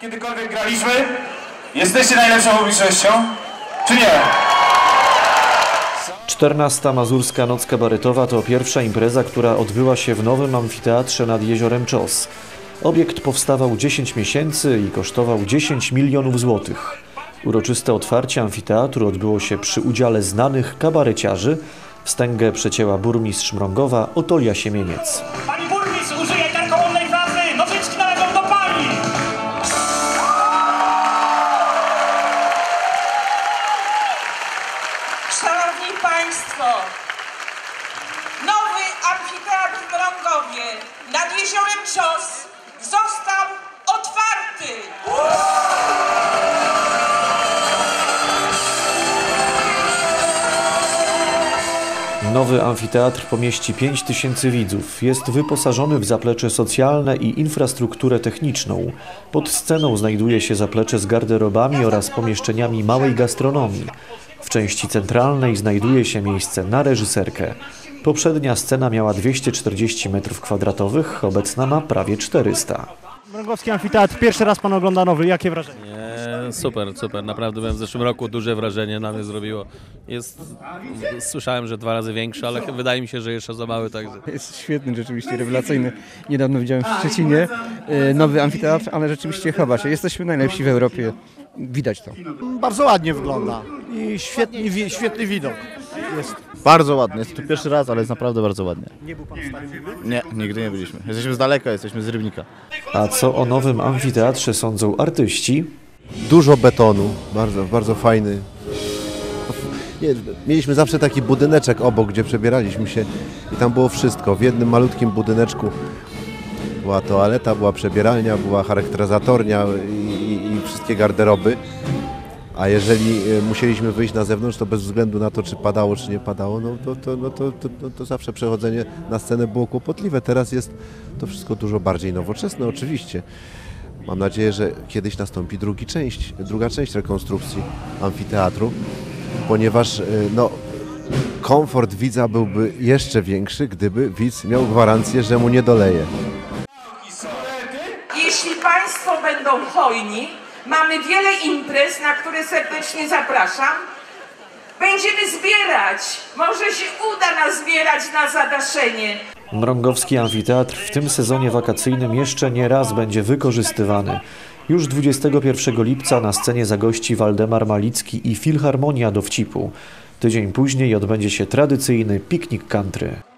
Kiedykolwiek graliśmy? Jesteście najlepszą publicznością? Czy nie? 14. Mazurska Noc Kabaretowa to pierwsza impreza, która odbyła się w nowym amfiteatrze nad jeziorem Czos. Obiekt powstawał 10 miesięcy i kosztował 10 milionów złotych. Uroczyste otwarcie amfiteatru odbyło się przy udziale znanych kabareciarzy. Wstęgę przecięła burmistrz Mrągowa Otolia Siemieniec. Państwo, nowy amfiteatr w Mrągowie nad jeziorem Czos został otwarty. Nowy amfiteatr pomieści 5 tysięcy widzów. Jest wyposażony w zaplecze socjalne i infrastrukturę techniczną. Pod sceną znajduje się zaplecze z garderobami oraz pomieszczeniami małej gastronomii. W części centralnej znajduje się miejsce na reżyserkę. Poprzednia scena miała 240 m2, obecna ma prawie 400. Mrągowski Amfiteatr, pierwszy raz pan ogląda nowy, jakie wrażenie? Nie, super, super. Naprawdę byłem w zeszłym roku duże wrażenie na mnie zrobiło. Jest, słyszałem, że dwa razy większy, ale wydaje mi się, że jeszcze za mały, także. Jest świetny, rzeczywiście rewelacyjny. Niedawno widziałem w Szczecinie e, nowy amfiteatr, ale rzeczywiście chowa się. Jesteśmy najlepsi w Europie. Widać to. Bardzo ładnie wygląda i świetny, wi- świetny widok. Jest. Bardzo ładnie, jest tu pierwszy raz, ale jest naprawdę bardzo ładnie. Nie był pan w stanie? Nie, nigdy nie byliśmy. Jesteśmy z daleka, jesteśmy z Rybnika. A co o nowym amfiteatrze sądzą artyści? dużo betonu, bardzo, bardzo fajny. Nie, mieliśmy zawsze taki budyneczek obok, gdzie przebieraliśmy się i tam było wszystko. W jednym malutkim budyneczku była toaleta, była przebieralnia, była charakteryzatornia i, i, wszystkie garderoby. A jeżeli e, musieliśmy wyjść na zewnątrz, to bez względu na to, czy padało, czy nie padało, no to, to, no to, to, to zawsze przechodzenie na scenę było kłopotliwe. Teraz jest to wszystko dużo bardziej nowoczesne, oczywiście. Mam nadzieję, że kiedyś nastąpi drugi część, druga część rekonstrukcji amfiteatru, ponieważ e, no, komfort widza byłby jeszcze większy, gdyby widz miał gwarancję, że mu nie doleje. Będą hojni, mamy wiele imprez, na które serdecznie zapraszam. Będziemy zbierać. Może się uda nas zbierać na zadaszenie. Mrągowski Amfiteatr w tym sezonie wakacyjnym jeszcze nie raz będzie wykorzystywany. Już 21 lipca na scenie zagości Waldemar Malicki i Filharmonia Dowcipu. Tydzień później odbędzie się tradycyjny piknik country.